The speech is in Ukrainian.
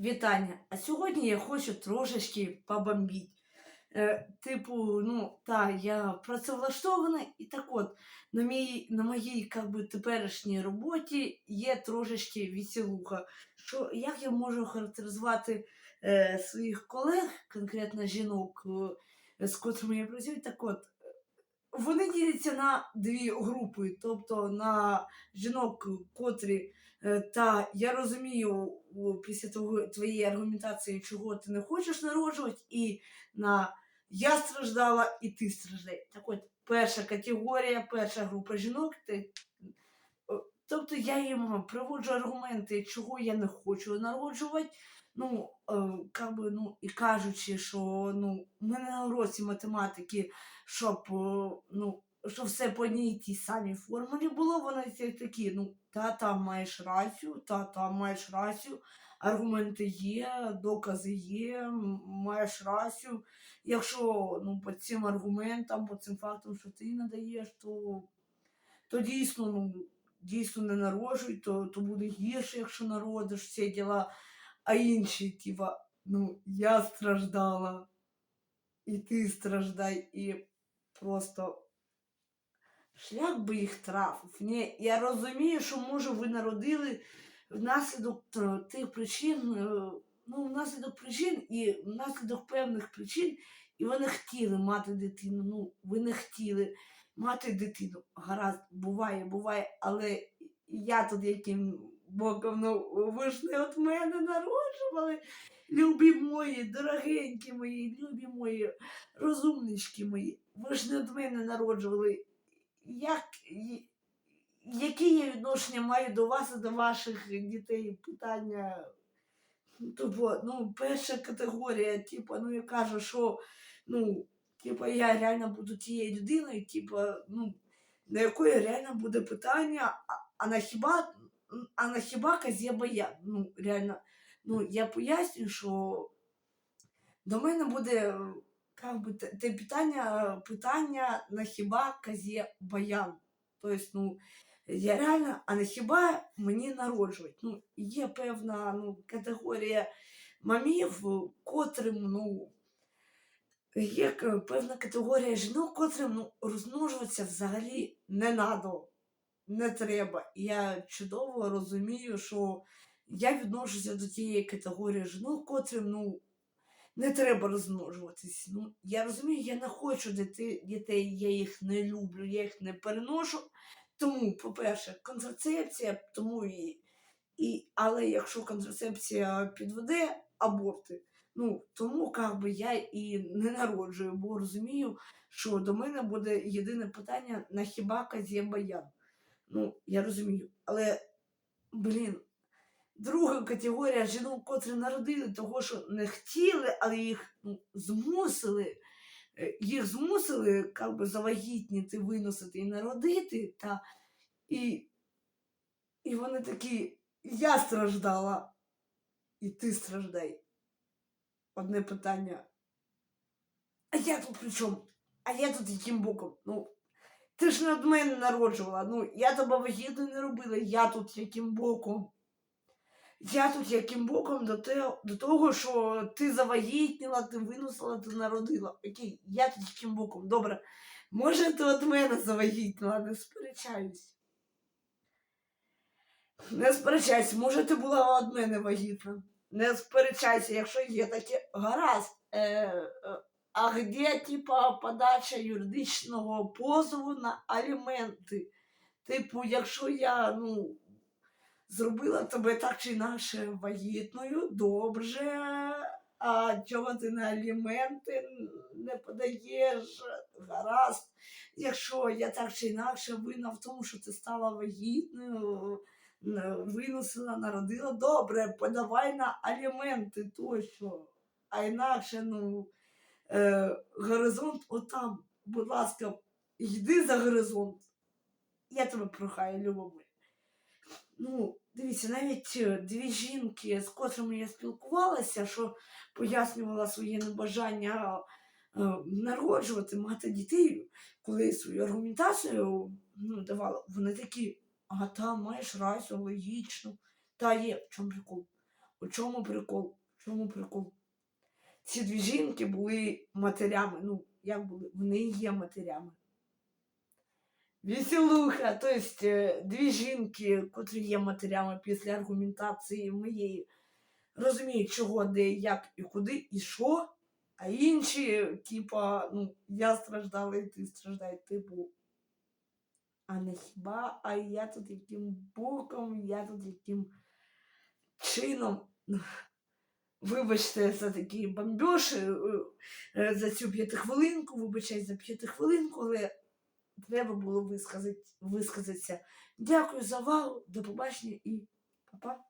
Вітання. А сьогодні я хочу трошечки побомбіть. Е, типу, ну, та, я працевлаштована, і так от, на, мій, на моїй как би, теперішній роботі є трошечки веселуха. Що, як я можу характеризувати е, своїх колег, конкретно жінок, е, з котрими я працюю, так от, вони діляться на дві групи, тобто на жінок, котрі Е, Та я розумію після того твоєї аргументації, чого ти не хочеш народжувати, і на я страждала, і ти страждай. Так от, перша категорія, перша група жінок. Ти, тобто я їм приводжу аргументи, чого я не хочу народжувати. Ну, е, как би, ну, і кажучи, що ну, в мене на уроці математики, щоб е, ну, що все по одній тій самій формулі було, вони такі, ну, та там маєш рацію, та там маєш рацію, аргументи є, докази є, маєш рацію. Якщо ну, по цим аргументам, по цим фактам, що ти надаєш, то, то дійсно, ну, дійсно не народжуй, то, то буде гірше, якщо народиш всі діла. А інші, типа, ну, я страждала, і ти страждай, і просто шлях би їх трафив. Ні, я розумію, що може ви народили внаслідок тих причин, е, ну, внаслідок причин і внаслідок певних причин, і ви не хотіли мати дитину. Ну, ви не хотіли мати дитину. Гаразд, буває, буває, але я тут яким боком, ну, ви ж не від мене народжували. Любі мої, дорогенькі мої, любі мої, розумнички мої, ви ж не від мене народжували як, які я відношення маю до вас і до ваших дітей? Питання. Тобто, ну, перша категорія, типу, ну я кажу, що ну, типу, я реально буду тією людиною, типу, ну, на якої реально буде питання, а, а на хіба, а на хіба казєба я? Ну, реально, ну, я пояснюю, що до мене буде как би, те питання, питання на хіба казє баян. Тобто, ну, я реально, а на хіба мені народжують? Ну, є певна ну, категорія мамів, котрим, ну, є певна категорія жінок, котрим ну, розмножуватися взагалі не надо, не треба. Я чудово розумію, що я відношуся до тієї категорії жінок, котрим, ну, не треба розмножуватись. Ну, я розумію, я не хочу дітей, я їх не люблю, я їх не переношу. Тому, по-перше, контрацепція, тому і, і але якщо контрацепція підведе аборти, ну тому как би я і не народжую, бо розумію, що до мене буде єдине питання на хіба казє баян. Ну, я розумію, але блін, друга категорія жінок, котрі народили того, що не хотіли, але їх ну, змусили. е, Їх змусили как би, завагітніти, виносити і народити. Та, і, і вони такі, я страждала, і ти страждай. Одне питання. А я тут при чому? А я тут яким боком? Ну, ти ж не від мене народжувала. Ну, я тебе вагітною не робила, я тут яким боком. Я тут яким боком до, те, до того, що ти завагітніла, ти виносила, ти народила. Окей, я тут яким боком. Добре. Може, ти від мене завагітніла, не сперечаюсь. Не сперечайся, може, ти була від мене вагітна. Не сперечайся, якщо є таке гаразд. Е, е, а де, типа, подача юридичного позову на аліменти? Типу, якщо я, ну, зробила тебе так чи інакше вагітною, добре. А чого ти на аліменти не подаєш? Гаразд. Якщо я так чи інакше винна в тому, що ти стала вагітною, виносила, народила, добре, подавай на аліменти тощо. А інакше, ну, е, горизонт отам, будь ласка, йди за горизонт. Я тебе прохаю, люба моя. Ну, дивіться, навіть е, дві жінки, з котрими я спілкувалася, що пояснювала своє небажання е, народжувати, мати дітей, коли свою аргументацію ну, давала, вони такі, а та маєш рацію, логічно. Та є, в чому прикол. У чому прикол? В чому прикол? Ці дві жінки були матерями. Ну, як були? Вони є матерями. Веселуха, тобто дві жінки, котрі є матерями після аргументації моєї, розуміють, чого, де, як і куди, і що. А інші, типа, ну, я страждала, і ти страждай, типу. А не хіба, а я тут яким боком, я тут яким чином. Вибачте за такі бомбьоші, е, е, за цю п'ятихвилинку, вибачай за п'ятихвилинку, але треба було висказати, висказатися. Дякую за увагу, до побачення і па-па.